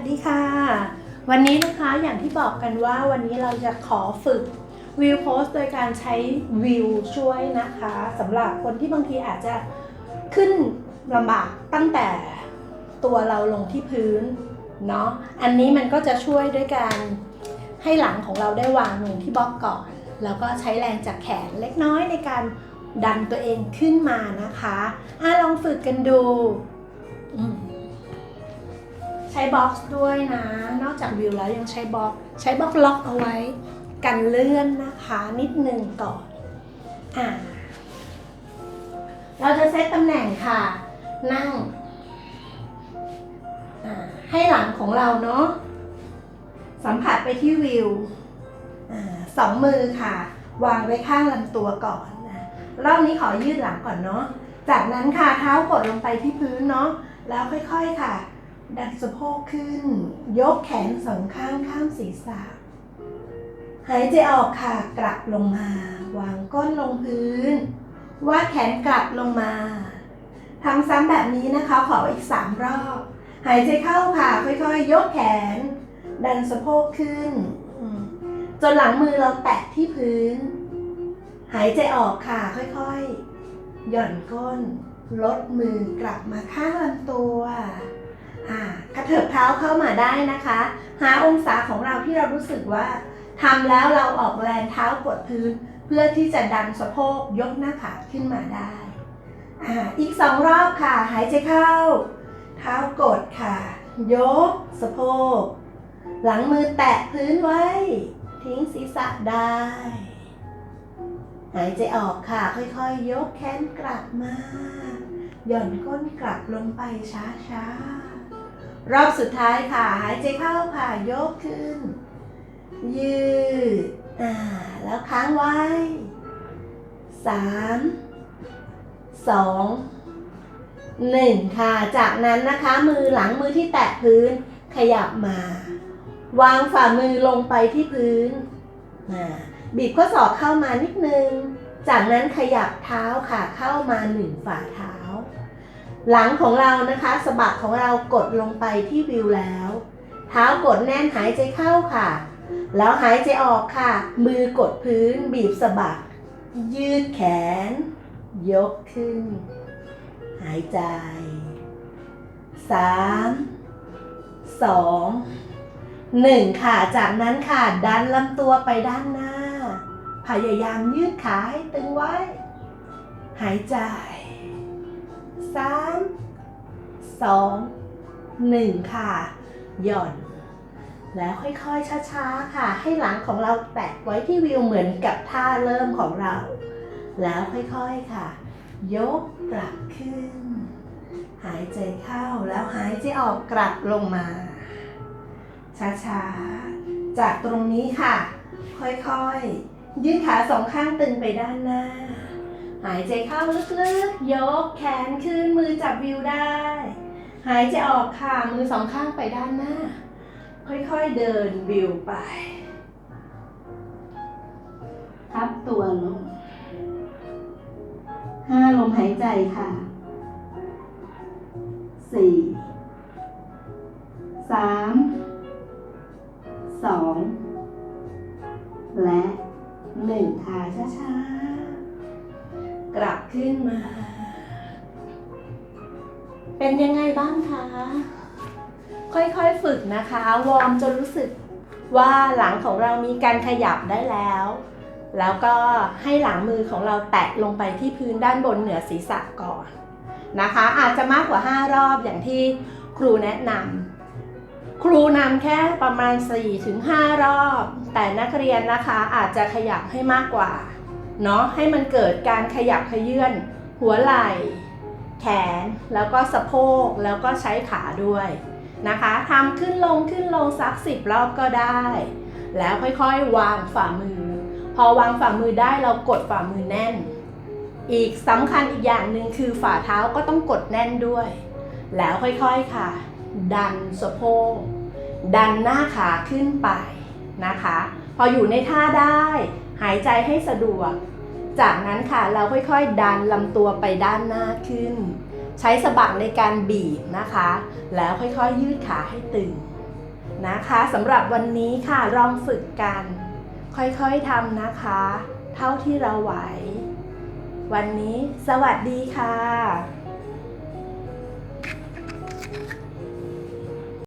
วัสดีค่ะ วันนี้นะคะอย่างที่บอกกันว่าวันนี้เราจะขอฝึกวิวโพสโดยการใช้วิวช่วยนะคะสำหรับคนที่บางทีอาจจะขึ้นลำบากตั้งแต่ตัวเราลงที่พื้นเนาะอันนี้มันก็จะช่วยด้วยการให้หลังของเราได้วางลงที่บล็อกก่อน แล้วก็ใช้แรงจากแขนเล็กน้อยในการดันตัวเองขึ้นมานะคะอะลองฝึกกันดูอืม ใช้บ็อกซ์ด้วยนะ นอกจากวิวแล้วยังใช้บ็อก ใช้บ็อกล็อกเอาไว้กันเลื่อนนะคะนิดนึงก่อนอ่าเราจะเซตตำแหน่งค่ะ นั่งให้หลังของเราเนาะสัมผัสไปที่วิวอสองมือค่ะ วางไว้ข้างลำตัวก่อนนะรอบนี้ขอยืดหลังก่อนเนาะจากนั้นค่ะเท้ากดลงไปที่พื้นเนาะแล้วค่อยๆค่ะ ดันสะโพกขึ้น ยกแขนสองข้างข้ามศีรษะ หายใจออกค่ะกลับลงมา วางก้นลงพื้น วาดแขนกลับลงมาทำซ้ำแบบนี้นะคะ ขออีกสามรอบ หายใจเข้าค่ะ ค่อยๆ ยกแขน ดันสะโพกขึ้น จนหลังมือเราแตะที่พื้น หายใจออกค่ะ ค่อยๆ หย่อนก้น ลดมือกลับมาข้างลำตัว เถิบเท้าเข้ามาได้นะคะ หาองศาของเราที่เรารู้สึกว่าทำแล้วเราออกแรงเท้ากดพื้น เพื่อที่จะดันสะโพกยกหน้าผากขึ้นมาได้อ่าอีกสองรอบค่ะ หายใจเข้า เท้ากดค่ะ ยก สะโพก หลังมือแตะพื้นไว้ ทิ้งศีรษะได้ หายใจออกค่ะ ค่อยๆ ยกแขนกลับมา หย่อนก้นกลับลงไปช้าๆ รอบสุดท้ายค่ะ หายใจเข้าค่ะ ยกขึ้น ยืดอ่าแล้วค้างไว้สามสองหนึ่งค่ะ จากนั้นนะคะมือหลังมือที่แตะพื้นขยับมา วางฝ่ามือลงไปที่พื้นอ่าบีบข้อศอกเข้ามานิดนึง จากนั้นขยับเท้าค่ะเข้ามาหนึ่งฝ่าเท้า หลังของเรานะคะสะบักของเรากดลงไปที่วิวแล้ว เท้ากดแน่นหายใจเข้าค่ะ แล้วหายใจออกค่ะ มือกดพื้นบีบสะบัก ยืดแขน ยกขึ้น หายใจสามสองหนึ่งค่ะ จากนั้นค่ะ ดันลำตัวไปด้านหน้า พยายามยืดขาให้ตึงไว้ หายใจ สามสองหนึ่งค่ะ หย่อน แล้วค่อยๆ ช้าๆ ค่ะ ให้หลังของเราแตะไว้ที่วิวเหมือนกับท่าเริ่มของเรา แล้วค่อยๆ ค่ะ ยกกลับขึ้น หายใจเข้าแล้วหายใจออกกลับลงมา ช้าๆ จากตรงนี้ค่ะ ค่อยๆ ยืดขาสองข้างตึงไปด้านหน้า หายใจเข้าลึกๆ ยกแขนขึ้นมือจับวิวได้ หายใจออกค่ะ มือสองข้างไปด้านหน้า ค่อยๆเดินวิวไป ทับตัวลงห้าลมหายใจค่ะสี่สามสองและ เป็นยังไงบ้างคะ ค่อยๆฝึกนะคะ วอร์มจนรู้สึกว่าหลังของเรามีการขยับได้แล้ว แล้วก็ให้หลังมือของเราแตะลงไปที่พื้นด้านบนเหนือศีรษะก่อนนะคะ อาจจะมากกว่า 5 รอบอย่างที่ครูแนะนำครูนำแค่ประมาณ 4-5 รอบ แต่นักเรียนนะคะอาจจะขยับให้มากกว่าเนาะให้มันเกิดการขยับขยื่นหัวไหล่ แล้วก็สะโพกแล้วก็ใช้ขาด้วยนะคะทำขึ้นลงขึ้นลงสักสิบรอบก็ได้ แล้วค่อยๆวางฝ่ามือ พอวางฝ่ามือได้เรากดฝ่ามือแน่น อีกสำคัญอีกอย่างหนึ่งคือฝ่าเท้าก็ต้องกดแน่นด้วย แล้วค่อยๆค่ะ ดันสะโพกดันหน้าขาขึ้นไปนะคะ พออยู่ในท่าได้ หายใจให้สะดวก จากนั้นค่ะเราค่อยๆ ดันลำตัวไปด้านหน้าขึ้น ใช้สะบักในการบีบนะคะ แล้วค่อยๆยืดขาให้ตึงนะคะสำหรับวันนี้ค่ะลองฝึกกัน ค่อยๆทำนะคะ เท่าที่เราไหว วันนี้สวัสดีค่ะ